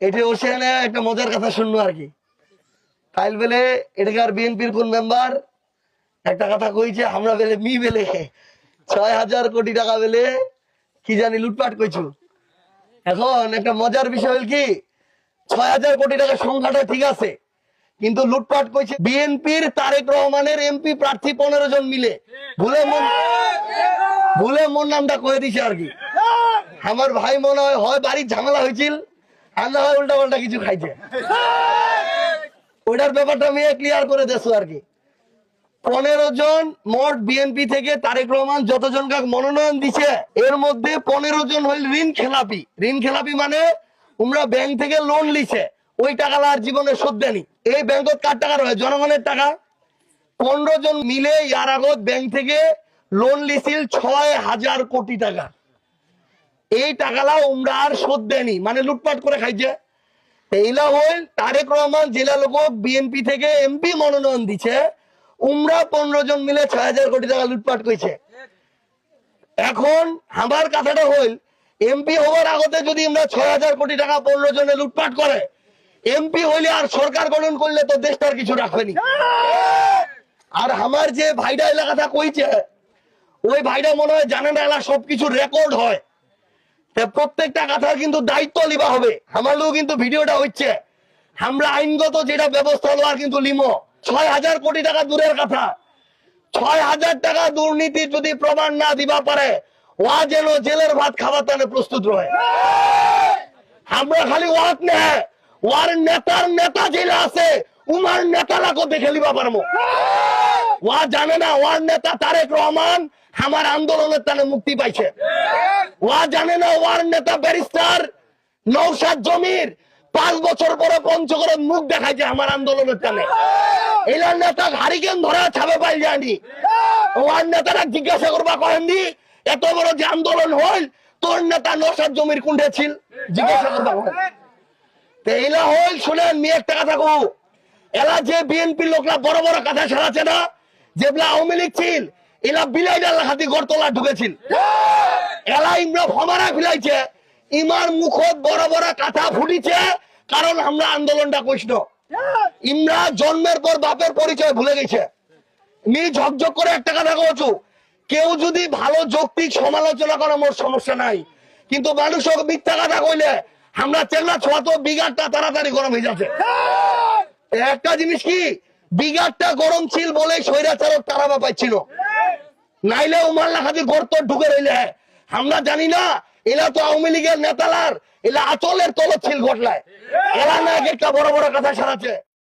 এটা ওখানে একটা মজার কথা শুনব আর কি। কাইল বেলে এটাকার বিএনপির কোন মেম্বার? একটা কথা কইছে, আমরা বেলে মি বেলে ছয় হাজার কোটি টাকা বেলে কি জানি লুটপাট কইছু। এখন একটা মজার বিষয় হল কি, ছয় হাজার কোটি টাকা সংখ্যাটা ঠিক আছে, কিন্তু লুটপাট কইছে বিএনপির তারেক রহমানের এমপি প্রার্থী পনেরো জন মিলে। ভুলে মন ভুলে মন নামটা কয়ে দিছে আর কি। আমার ভাই মনে হয় হয় বাড়ির ঝামেলা হয়েছিল আর উল্টা পাল্টা কিছু খাইছে। ওইটার ব্যাপারটা আমি ক্লিয়ার করে দেছো আর কি। পনেরো জন মোট বিএনপি থেকে তারেক রহমান যতজন কাক মনোনয়ন দিছে, এর মধ্যে পনেরো জন হইল ঋণ খেলাপি। ঋণ খেলাপি মানে তোমরা ব্যাংক থেকে লোন লিছে, ওই টাকা আর জীবনে শোধ দেনি এই ব্যাংকত কার টাকা রয়েছে জনগণের টাকা। পনেরো জন মিলে ইয়ার আগত ব্যাংক থেকে লোন লিছিল ছয় হাজার কোটি টাকা। এই টাকালা উমরা আর শোধ দেয়নি মানে লুটপাট করে খাইছে। এইলা হইল তারেক রহমান জেলা লোক বিএনপি থেকে এমপি মনোনয়ন দিছে। উমরা পনেরো জন মিলে ছয় হাজার কোটি টাকা লুটপাট করেছে। এখন আমার কথাটা হইল এমপি হওয়ার আগতে যদি আমরা ছয় হাজার কোটি টাকা পনেরো জনে লুটপাট করে এমপি হইলে আর সরকার গঠন করলে তো দেশটার কিছু রাখবেনি আর আমার যে ভাইডা এলাকাটা কইছে, ওই ভাইডা মনে হয় জানে না এলা সবকিছু রেকর্ড হয়। প্রত্যেকটা কথার কিন্তু দায়িত্ব লিবা হবে। আমার লোক কিন্তু ভিডিওটা হচ্ছে। আমরা আইনগত যেটা ব্যবস্থা লওয়ার কিন্তু লিমো ছয় হাজার কোটি টাকা দূরের কথা। ছয় হাজার টাকা দুর্নীতি যদি প্রমাণ না দিবা পারে, ওয়া যেন জেলের ভাত খাবার তানে প্রস্তুত রয়ে। আমরা খালি ওয়াত নে। ওয়ার নেতার নেতা জেলে আছে, উমার নেতালাকে দেখে লিবা পারব। ওয়া জানে না, ওয়ার নেতা তারেক রহমান আমার আন্দোলনের তানে মুক্তি পাইছে। ওয়া জানে না ওয়ার নেতা ব্যারিস্টার নৌসাদ জমির পাঁচ বছর পরে পঞ্চগড়ে মুখ দেখাইছে আমার আন্দোলনের টানে এলার নেতা হারিকেন ধরে ছাবে পাই যায়নি ওয়ার নেতারা জিজ্ঞাসা করবা কহেননি এত বড় যে আন্দোলন হইল, তোর নেতা নৌসাদ জমির কুণ্ঠে ছিল? জিজ্ঞাসা করবা কহেন। এলা হইল, শুনেন একটা কথা কো এলা যে বিএনপি লোকরা বড় বড় কথা ছাড়াচ্ছে না যেগুলা আওয়ামী লীগ ছিল এলা বিলাই ডাল হাতি গড়তলা ঢুকেছিল। এলা ইমরা ফমারা ফিলাইছে। ইমার মুখত বড় বড় কথা ফুটিছে, কারণ আমরা আন্দোলনটা কৃষ্ণ ইমরা জন্মের পর বাপের পরিচয় ভুলে গেছে। ঝকঝক করে একটা কথা কছো কেউ যদি ভালো যৌক্তিক সমালোচনা করে সমস্যা নাই। কিন্তু মানুষ মিথ্যা কথা কইলে, আমরা চেঙ্গা ছোয়া তো বিঘাটটা তাড়াতাড়ি গরম হয়ে যাচ্ছে। একটা জিনিস কি বিঘাটটা গরম ছিল বলে স্বৈরাচারক তারাবা পাইছিল নাইলে উমার লাখাতি গর্ত ঢুকে রইলে। আমরা জানি না এলা তো আওয়ামী লীগের নেতালার এলা আচলের তলত ছিল ঘটলায় এরা না একটা বড় বড় কথা সারাচ্ছে।